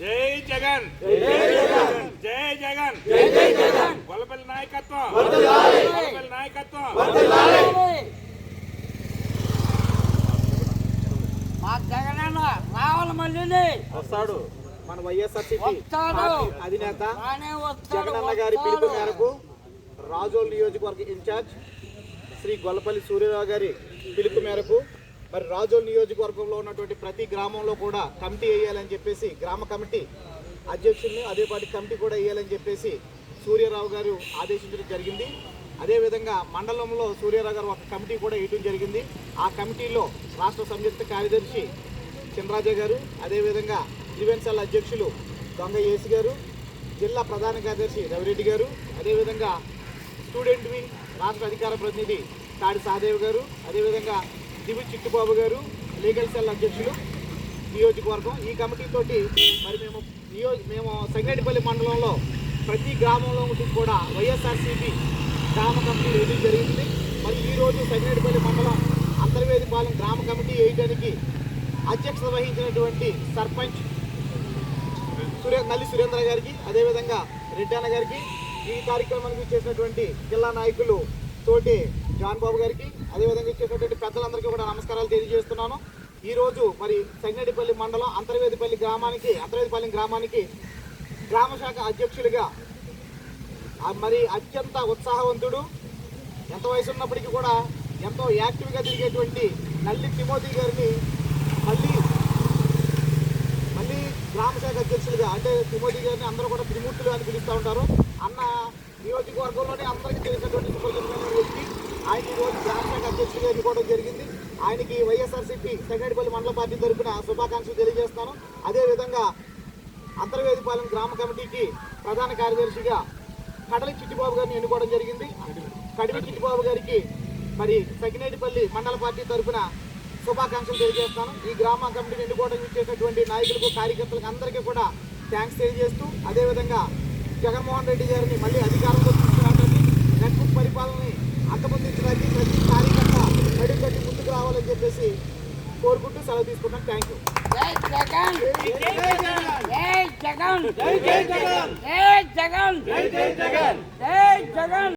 జై జగన్. జై జగన్. జై జగన్. జై జై జగన్. గొల్లపల్లి నాయకత్వం. గొల్లపల్లి నాయకత్వం. మా జగనన్న రావాలి మళ్ళీ వస్తాడు. మన వైఎస్ఆర్సీపీ వస్తాడు. పార్టీ అధినేత జగనన్న గారి. పిలుపు మేరకు రాజోల్ నియోజకవర్గ ఇన్ఛార్జ్ శ్రీ గొల్లపల్లి సూర్యరావు గారి పిలుపు మేరకు మరి రాజోల్ నియోజకవర్గంలో ఉన్నటువంటి ప్రతి గ్రామంలో కూడా కమిటీ వేయాలని చెప్పేసి గ్రామ కమిటీ అధ్యక్షుడిని అదేపాటి కమిటీ కూడా వేయాలని చెప్పేసి సూర్యారావు గారు ఆదేశించడం జరిగింది. అదేవిధంగా మండలంలో సూర్యరావు గారు ఒక కమిటీ కూడా వేయడం జరిగింది. ఆ కమిటీలో రాష్ట్ర సంయుక్త కార్యదర్శి చినరాజా గారు అదేవిధంగా త్రివెన్సల్ అధ్యక్షులు దొంగ ఏసి గారు జిల్లా ప్రధాన కార్యదర్శి రవిరెడ్డి గారు అదేవిధంగా స్టూడెంట్ వింగ్ రాష్ట్ర అధికార ప్రతినిధి తాడి సహదేవ్ గారు అదేవిధంగా దివి చిట్టుబాబు గారు లీగల్ సెల్ అధ్యక్షులు నియోజకవర్గం. ఈ కమిటీతోటి మరి మేము నియో మేము సంగేటిపల్లి మండలంలో ప్రతి గ్రామంలో ఉండి కూడా వైఎస్ఆర్సీపీ గ్రామ కమిటీ వేయడం జరిగింది. మరి ఈరోజు సంగేటిపల్లి మండలం అంతర్వేదిపాలెం గ్రామ కమిటీ వేయడానికి అధ్యక్షత వహించినటువంటి సర్పంచ్ సురే నల్లి సురేంద్ర గారికి అదేవిధంగా రెడ్డన్న గారికి ఈ కార్యక్రమానికి చేసినటువంటి జిల్లా నాయకులు తోటి జాన్ బాబు గారికి అదేవిధంగా ఇచ్చేటటువంటి పెద్దలందరికీ కూడా నమస్కారాలు తెలియజేస్తున్నాను. ఈరోజు మరి సంగడిపల్లి మండలం అంతర్వేదిపల్లి గ్రామానికి అంతర్వేదిపల్లి గ్రామానికి గ్రామ శాఖ అధ్యక్షులుగా మరి అత్యంత ఉత్సాహవంతుడు ఎంత వయసు ఉన్నప్పటికీ కూడా ఎంతో యాక్టివ్గా తిరిగేటువంటి నల్లి తిమోతి గారిని మళ్ళీ మళ్ళీ గ్రామ శాఖ అధ్యక్షులుగా అంటే తిమోతి గారిని అందరూ కూడా త్రిమూర్తులు అని పిలుస్తూ ఉంటారు. అన్న నియోజకవర్గంలోనే అందరికీ తెలిసిన గ్రామ కూడా జరిగింది. ఆయనకి వైఎస్ఆర్సీపీ సంగడిపల్లి మండల పార్టీ తరఫున శుభాకాంక్షలు తెలియజేస్తాను. అదేవిధంగా అంతర్వేదిపాలెం గ్రామ కమిటీకి ప్రధాన కార్యదర్శిగా కడలి చిట్టిబాబు గారిని ఎన్నుకోవడం జరిగింది. కడివి చిట్టిబాబు గారికి మరి సగినేటిపల్లి మండల పార్టీ తరఫున శుభాకాంక్షలు తెలియజేస్తాను. ఈ గ్రామ కమిటీని ఎన్నుకోవడం చేసినటువంటి నాయకులకు కార్యకర్తలకు అందరికీ కూడా థ్యాంక్స్ తెలియజేస్తూ అదేవిధంగా జగన్మోహన్ రెడ్డి గారిని మళ్ళీ అధికారంలో తీసుకురావడానికి నెట్వర్క్ కోరుకుంటూ సెలవు తీసుకుంటాను థ్యాంక్ యూ జై జగన్. జై జగన్. జై జగన్. జై జగన్. జై జగన్. జై జగన్.